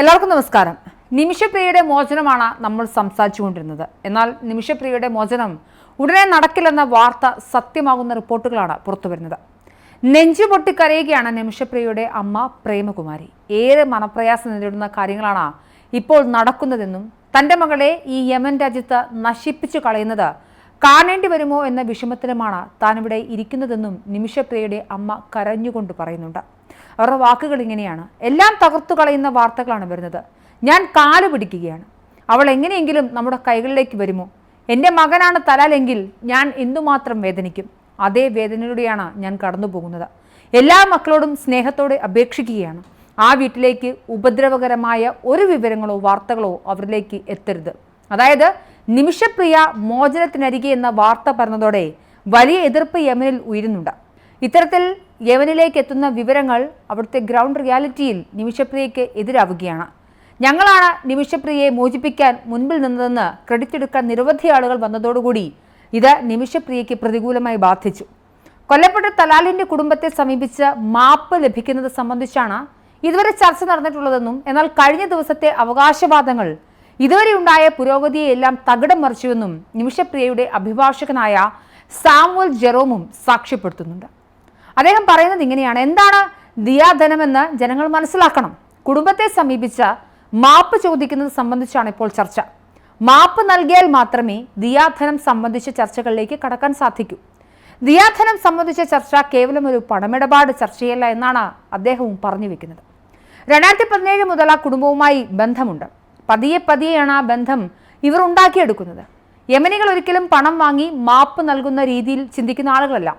എല്ലാവർക്കും നമസ്കാരം. നിമിഷപ്രിയയുടെ മോചനമാണ് നമ്മൾ സംസാരിച്ചുകൊണ്ടിരുന്നത്. എന്നാൽ നിമിഷപ്രിയയുടെ മോചനം ഉടനെ നടക്കില്ലെന്ന വാർത്ത സത്യമാകുന്ന റിപ്പോർട്ടുകളാണ് പുറത്തുവരുന്നത്. നെഞ്ചു പൊട്ടിക്കരയുകയാണ് നിമിഷപ്രിയയുടെ അമ്മ പ്രേമകുമാരി. ഏറെ മനപ്രയാസം നേരിടുന്ന കാര്യങ്ങളാണ് ഇപ്പോൾ നടക്കുന്നതെന്നും തന്റെ മകളെ ഈ യമൻ രാജ്യത്ത് നശിപ്പിച്ചു കളയുന്നത് കാണേണ്ടി വരുമോ എന്ന വിഷമത്തിലുമാണ് താനിവിടെ ഇരിക്കുന്നതെന്നും നിമിഷപ്രിയയുടെ അമ്മ കരഞ്ഞുകൊണ്ട് പറയുന്നുണ്ട്. അവരുടെ വാക്കുകൾ ഇങ്ങനെയാണ്. എല്ലാം തകർത്തു കളയുന്ന വാർത്തകളാണ് വരുന്നത്. ഞാൻ കാൽ പിടിക്കുകയാണ്. അവൾ എങ്ങനെയെങ്കിലും നമ്മുടെ കൈകളിലേക്ക് വരുമോ? എന്റെ മകനാണ് തലാലെങ്കിൽ ഞാൻ എന്തുമാത്രം വേദനിക്കും? അതേ വേദനയിലൂടെയാണ് ഞാൻ കടന്നു പോകുന്നത് എല്ലാ മക്കളോടും സ്നേഹത്തോടെ അപേക്ഷിക്കുകയാണ്. ആ വീട്ടിലേക്ക് ഉപദ്രവകരമായ ഒരു വിവരങ്ങളോ വാർത്തകളോ അവരിലേക്ക് എത്തരുത്. അതായത് നിമിഷപ്രിയ മോചനത്തിനരികെ എന്ന വാർത്ത പറഞ്ഞതോടെ വലിയ എതിർപ്പ് യമനിൽ ഉയരുന്നുണ്ട്. ഇത്തരത്തിൽ യവനിലേക്ക് എത്തുന്ന വിവരങ്ങൾ അവിടുത്തെ ഗ്രൗണ്ട് റിയാലിറ്റിയിൽ നിമിഷപ്രിയയ്ക്ക് എതിരാവുകയാണ്. ഞങ്ങളാണ് നിമിഷപ്രിയയെ മോചിപ്പിക്കാൻ മുൻപിൽ നിന്നതെന്ന് ക്രെഡിറ്റ് എടുക്കാൻ നിരവധി ആളുകൾ വന്നതോടുകൂടി ഇത് നിമിഷപ്രിയയ്ക്ക് പ്രതികൂലമായി ബാധിച്ചു. കൊല്ലപ്പെട്ട തലാലിന്റെ കുടുംബത്തെ സമീപിച്ച് മാപ്പ് ലഭിക്കുന്നത് സംബന്ധിച്ചാണ് ഇതുവരെ ചർച്ച നടന്നിട്ടുള്ളതെന്നും എന്നാൽ കഴിഞ്ഞ ദിവസത്തെ അവകാശവാദങ്ങൾ ഇതുവരെ ഉണ്ടായ പുരോഗതിയെല്ലാം തകിടം മറിച്ചുവെന്നും നിമിഷപ്രിയയുടെ അഭിഭാഷകനായ സാമുവൽ ജെറോമും സാക്ഷ്യപ്പെടുത്തുന്നുണ്ട്. അദ്ദേഹം പറയുന്നത് ഇങ്ങനെയാണ്. എന്താണ് ദിയാധനമെന്ന് ജനങ്ങൾ മനസ്സിലാക്കണം. കുടുംബത്തെ സമീപിച്ച മാപ്പ് ചോദിക്കുന്നത് സംബന്ധിച്ചാണ് ഇപ്പോൾ ചർച്ച. മാപ്പ് നൽകിയാൽ മാത്രമേ ദിയാധനം സംബന്ധിച്ച ചർച്ചകളിലേക്ക് കടക്കാൻ സാധിക്കൂ. ദിയാധനം സംബന്ധിച്ച ചർച്ച കേവലം ഒരു പണമിടപാട് ചർച്ചയല്ല എന്നാണ് അദ്ദേഹവും പറഞ്ഞു വെക്കുന്നത്. രണ്ടായിരത്തി പതിനേഴ് മുതൽ ആ കുടുംബവുമായി ബന്ധമുണ്ട്. പതിയെ പതിയെയാണ് ആ ബന്ധം ഇവർ ഉണ്ടാക്കിയെടുക്കുന്നത്. യമനികൾ ഒരിക്കലും പണം വാങ്ങി മാപ്പ് നൽകുന്ന രീതിയിൽ ചിന്തിക്കുന്ന ആളുകളല്ല.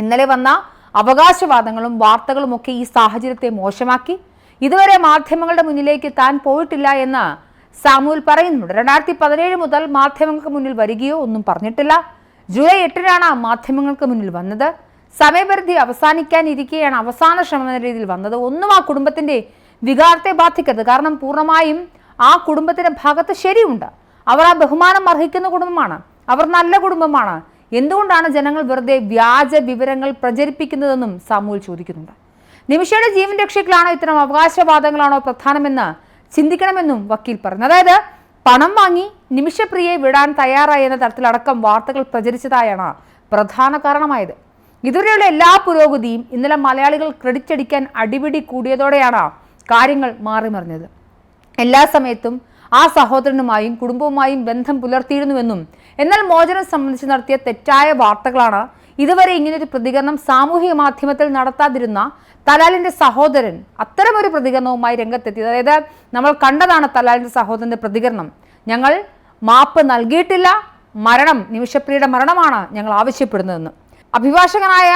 ഇന്നലെ വന്ന അവകാശവാദങ്ങളും വാർത്തകളും ഒക്കെ ഈ സാഹചര്യത്തെ മോശമാക്കി. ഇതുവരെ മാധ്യമങ്ങളുടെ മുന്നിലേക്ക് താൻ പോയിട്ടില്ല എന്ന് സാമുവൽ പറയുന്നുണ്ട്. രണ്ടായിരത്തി പതിനേഴ് മുതൽ മാധ്യമങ്ങൾക്ക് മുന്നിൽ വരികയോ ഒന്നും പറഞ്ഞിട്ടില്ല. ജൂലൈ എട്ടിനാണ് മാധ്യമങ്ങൾക്ക് മുന്നിൽ വന്നത്. സമയപരിധി അവസാനിക്കാനിരിക്കെയാണ് അവസാന ശ്രമം എന്ന രീതിയിൽ വന്നത്. ഒന്നും ആ കുടുംബത്തിന്റെ വികാരത്തെ ബാധിക്കരുത്. കാരണം പൂർണമായും ആ കുടുംബത്തിന്റെ ഭാഗത്ത് ശരിയുണ്ട്. അവർ ആ ബഹുമാനം അർഹിക്കുന്ന കുടുംബമാണ്. അവർ നല്ല കുടുംബമാണ്. എന്തുകൊണ്ടാണ് ജനങ്ങൾ വെറുതെ വ്യാജ വിവരങ്ങൾ പ്രചരിപ്പിക്കുന്നതെന്നും സാമുവൽ ചോദിക്കുന്നുണ്ട്. നിമിഷയുടെ ജീവൻ രക്ഷയ്ക്കിലാണോ ഇത്തരം അവകാശവാദങ്ങളാണോ പ്രധാനമെന്ന് ചിന്തിക്കണമെന്നും വക്കീൽ പറഞ്ഞു. അതായത് പണം വാങ്ങി നിമിഷപ്രിയയെ വിടാൻ തയ്യാറായി എന്ന തരത്തിലടക്കം വാർത്തകൾ പ്രചരിച്ചതായാണ് പ്രധാന കാരണമായത്. ഇതുവരെയുള്ള എല്ലാ പുരോഗതിയും ഇന്നലെ മലയാളികൾ ക്രെഡിറ്റ് അടിക്കാൻ അടിപിടി കൂടിയതോടെയാണ് കാര്യങ്ങൾ മാറിമറിഞ്ഞത്. എല്ലാ സമയത്തും ആ സഹോദരനുമായും കുടുംബവുമായും ബന്ധം പുലർത്തിയിരുന്നുവെന്നും എന്നാൽ മോചനം സംബന്ധിച്ച് നടത്തിയ തെറ്റായ വാർത്തകളാണ് ഇതുവരെ ഇങ്ങനൊരു പ്രതികരണം സാമൂഹിക മാധ്യമത്തിൽ നടത്താതിരുന്ന തലാലിന്റെ സഹോദരൻ അത്തരമൊരു പ്രതികരണവുമായി രംഗത്തെത്തിയത്. അതായത് നമ്മൾ കണ്ടതാണ് തലാലിന്റെ സഹോദരന്റെ പ്രതികരണം. ഞങ്ങൾ മാപ്പ് നൽകിയിട്ടില്ല. മരണം നിമിഷപ്രിയുടെ മരണമാണ് ഞങ്ങൾ ആവശ്യപ്പെടുന്നതെന്ന്. അഭിഭാഷകനായ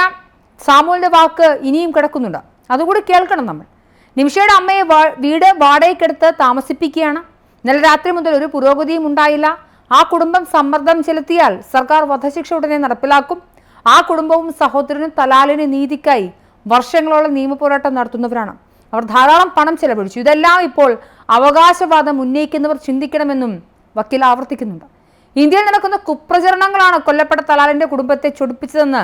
സാമൂലിന്റെ വാക്ക് ഇനിയും കിടക്കുന്നുണ്ട്. അതുകൂടി കേൾക്കണം നമ്മൾ. നിമിഷയുടെ അമ്മയെ വീട് വാടകയ്ക്കെടുത്ത് താമസിപ്പിക്കുകയാണ്. ഇന്നലെ രാത്രി മുതൽ ഒരു പുരോഗതിയും ഉണ്ടായില്ല. ആ കുടുംബം സമ്മർദ്ദം ചെലുത്തിയാൽ സർക്കാർ വധശിക്ഷ ഉടനെ നടപ്പിലാക്കും. ആ കുടുംബവും സഹോദരനും തലാലിന് നീതിക്കായി വർഷങ്ങളോളം നിയമപോരാട്ടം നടത്തുന്നവരാണ്. അവർ ധാരാളം പണം ചെലവഴിച്ചു. ഇതെല്ലാം ഇപ്പോൾ അവകാശവാദം ഉന്നയിക്കുന്നവർ ചിന്തിക്കണമെന്നും വക്കീൽ ആവർത്തിക്കുന്നുണ്ട്. ഇന്ത്യയിൽ നടക്കുന്ന കുപ്രചരണങ്ങളാണ് കൊല്ലപ്പെട്ട തലാലിന്റെ കുടുംബത്തെ ചൊടിപ്പിച്ചതെന്ന്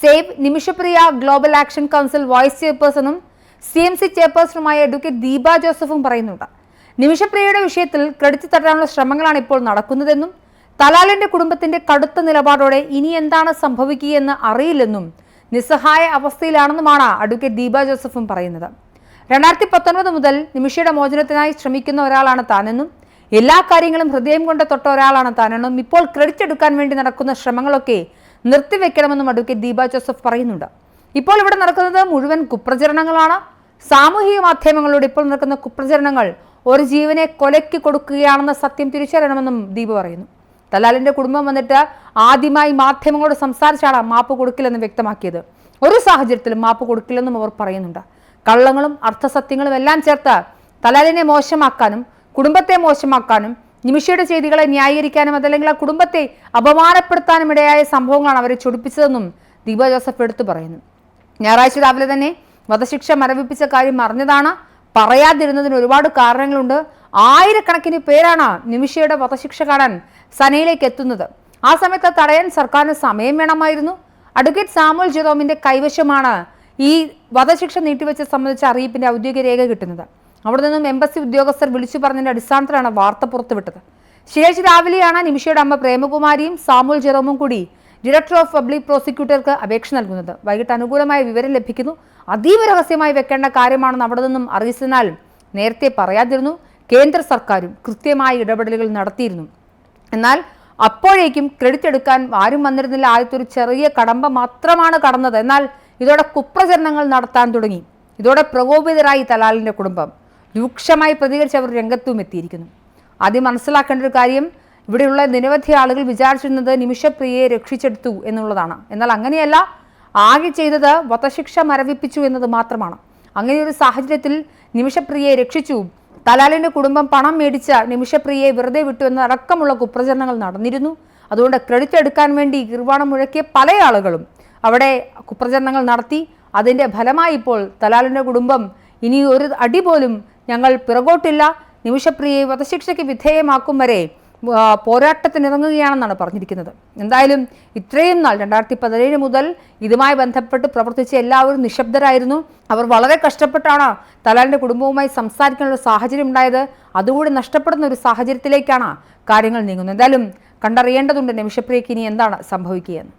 save Nimishapriya global action council vice ചെയർപേഴ്സണും C M C ചെയർപേഴ്സണുമായ അഡ്വക്കേറ്റ് ദീപ ജോസഫും പറയുന്നുണ്ട്. നിമിഷപ്രിയയുടെ വിഷയത്തിൽ ക്രെഡിറ്റ് തട്ടാനുള്ള ശ്രമങ്ങളാണ് ഇപ്പോൾ നടക്കുന്നതെന്നും തലാലിന്റെ കുടുംബത്തിന്റെ കടുത്ത നിലപാടോടെ ഇനി എന്താണ് സംഭവിക്കുകയെന്ന് അറിയില്ലെന്നും നിസ്സഹായ അവസ്ഥയിലാണെന്നുമാണ് അഡ്വക്കേറ്റ് ദീപ ജോസഫും പറയുന്നത്. രണ്ടായിരത്തി പത്തൊൻപത് മുതൽ നിമിഷയുടെ മോചനത്തിനായി ശ്രമിക്കുന്ന ഒരാളാണ് താനെന്നും എല്ലാ കാര്യങ്ങളും ഹൃദയം കൊണ്ട് തൊട്ട ഒരാളാണ് താനെന്നും ഇപ്പോൾ ക്രെഡിറ്റ് എടുക്കാൻ വേണ്ടി നടക്കുന്ന ശ്രമങ്ങളൊക്കെ നിർത്തിവെക്കണമെന്നും അഡ്വക്കേറ്റ് ദീപ ജോസഫ് പറയുന്നുണ്ട്. ഇപ്പോൾ ഇവിടെ നടക്കുന്നത് മുഴുവൻ കുപ്രചരണങ്ങളാണ്. സാമൂഹിക മാധ്യമങ്ങളിലൂടെ ഇപ്പോൾ നടക്കുന്ന കുപ്രചരണങ്ങൾ ഒരു ജീവനെ കൊലയ്ക്ക് കൊടുക്കുകയാണെന്ന സത്യം തിരിച്ചറിയണമെന്നും ദീപ് പറയുന്നു. തലാലിന്റെ കുടുംബം വന്നിട്ട് ആദ്യമായി മാധ്യമങ്ങളോട് സംസാരിച്ചാണ് മാപ്പ് കൊടുക്കില്ലെന്ന് വ്യക്തമാക്കിയത്. ഒരു സാഹചര്യത്തിലും മാപ്പ് കൊടുക്കില്ലെന്നും അവർ പറയുന്നുണ്ട്. കള്ളങ്ങളും അർത്ഥസത്യങ്ങളും എല്ലാം ചേർത്ത് തലാലിനെ മോശമാക്കാനും കുടുംബത്തെ മോശമാക്കാനും നിമിഷയുടെ ചെയ്തികളെ ന്യായീകരിക്കാനും അതല്ലെങ്കിൽ ആ കുടുംബത്തെ അപമാനപ്പെടുത്താനും ഇടയായ സംഭവങ്ങളാണ് അവരെ ചൊടിപ്പിച്ചതെന്നും ദീപ ജോസഫ് എടുത്തു പറയുന്നു. ഞായറാഴ്ച രാവിലെ തന്നെ വധശിക്ഷ മരവിപ്പിച്ച കാര്യം അറിഞ്ഞതാണ് പറയാതിരുന്നതിന് ഒരുപാട് കാരണങ്ങളുണ്ട്. ആയിരക്കണക്കിന് പേരാണ് നിമിഷയുടെ വധശിക്ഷ കാണാൻ സനയിലേക്ക് എത്തുന്നത്. ആ സമയത്ത് തടയാൻ സർക്കാരിന് സമയം വേണമായിരുന്നു. അഡ്വക്കേറ്റ് സാമുൽ ജെറോമിന്റെ കൈവശമാണ് ഈ വധശിക്ഷ നീട്ടിവെച്ച സംബന്ധിച്ച അറിയിപ്പിന്റെ ഔദ്യോഗിക രേഖ കിട്ടുന്നത്. അവിടെ നിന്നും എംബസി ഉദ്യോഗസ്ഥർ വിളിച്ചു പറഞ്ഞതിന്റെ അടിസ്ഥാനത്തിലാണ് വാർത്ത പുറത്തുവിട്ടത്. ശനിയാഴ്ച രാവിലെയാണ് നിമിഷയുടെ അമ്മ പ്രേമകുമാരിയും സാമുൽ ജെറോമും കൂടി ഡയറക്ടർ ഓഫ് പബ്ലിക് പ്രോസിക്യൂട്ടർക്ക് അപേക്ഷ നൽകുന്നത്. വൈകിട്ട് അനുകൂലമായ വിവരം ലഭിക്കുന്നു. അതീവ രഹസ്യമായി വെക്കേണ്ട കാര്യമാണെന്ന് അവിടെ നിന്നും അറിയിച്ചതിനാൽ നേരത്തെ പറയാതിരുന്നു. കേന്ദ്ര സർക്കാരും കൃത്യമായ ഇടപെടലുകൾ നടത്തിയിരുന്നു. എന്നാൽ അപ്പോഴേക്കും ക്രെഡിറ്റ് എടുക്കാൻ ആരും വന്നിരുന്നില്ല. ആദ്യത്തെ ഒരു ചെറിയ കടമ്പ മാത്രമാണ് കടന്നത്. എന്നാൽ ഇതോടെ കുപ്രചരണങ്ങൾ നടത്താൻ തുടങ്ങി. ഇതോടെ പ്രകോപിതരായി തലാലിന്റെ കുടുംബം രൂക്ഷമായി പ്രതികരിച്ച് അവർ രംഗത്തും എത്തിയിരിക്കുന്നു. ആദ്യം മനസ്സിലാക്കേണ്ട ഒരു കാര്യം ഇവിടെയുള്ള നിരവധി ആളുകൾ വിചാരിച്ചിരുന്നത് നിമിഷപ്രിയയെ രക്ഷിച്ചെടുത്തു എന്നുള്ളതാണ്. എന്നാൽ അങ്ങനെയല്ല ആകെ ചെയ്തത് വധശിക്ഷ മരവിപ്പിച്ചു എന്നത് മാത്രമാണ്. അങ്ങനെ ഒരു സാഹചര്യത്തിൽ നിമിഷപ്രിയയെ രക്ഷിച്ചു. തലാലിന്റെ കുടുംബം പണം മേടിച്ച നിമിഷപ്രിയയെ വെറുതെ വിട്ടു എന്നടക്കമുള്ള കുപ്രചരണങ്ങൾ നടന്നിരുന്നു. അതുകൊണ്ട് ക്രെഡിറ്റ് എടുക്കാൻ വേണ്ടി ഗിർവാണം മുഴക്കിയ പല ആളുകളും അവിടെ കുപ്രചരണങ്ങൾ നടത്തി. അതിന്റെ ഫലമായി ഇപ്പോൾ തലാലിന്റെ കുടുംബം ഇനി ഒരു അടി പോലും ഞങ്ങൾ പിറകോട്ടില്ല. നിമിഷപ്രിയയെ വധശിക്ഷയ്ക്ക് വിധേയമാക്കും വരെ പോരാട്ടത്തിനിറങ്ങുകയാണെന്നാണ് പറഞ്ഞിരിക്കുന്നത്. എന്തായാലും ഇത്രയും നാൾ രണ്ടായിരത്തി പതിനേഴ് മുതൽ ഇതുമായി ബന്ധപ്പെട്ട് പ്രവർത്തിച്ച എല്ലാവരും നിശബ്ദരായിരുന്നു. അവർ വളരെ കഷ്ടപ്പെട്ടാണ് തലാലിന്റെ കുടുംബവുമായി സംസാരിക്കാനുള്ള സാഹചര്യം ഉണ്ടായത്. അതുകൂടി നഷ്ടപ്പെടുന്ന ഒരു സാഹചര്യത്തിലേക്കാണ് കാര്യങ്ങൾ നീങ്ങുന്നത്. എന്തായാലും കണ്ടറിയേണ്ടതുണ്ട് നിമിഷപ്രിയക്ക് ഇനി എന്താണ് സംഭവിക്കുകയെന്ന്.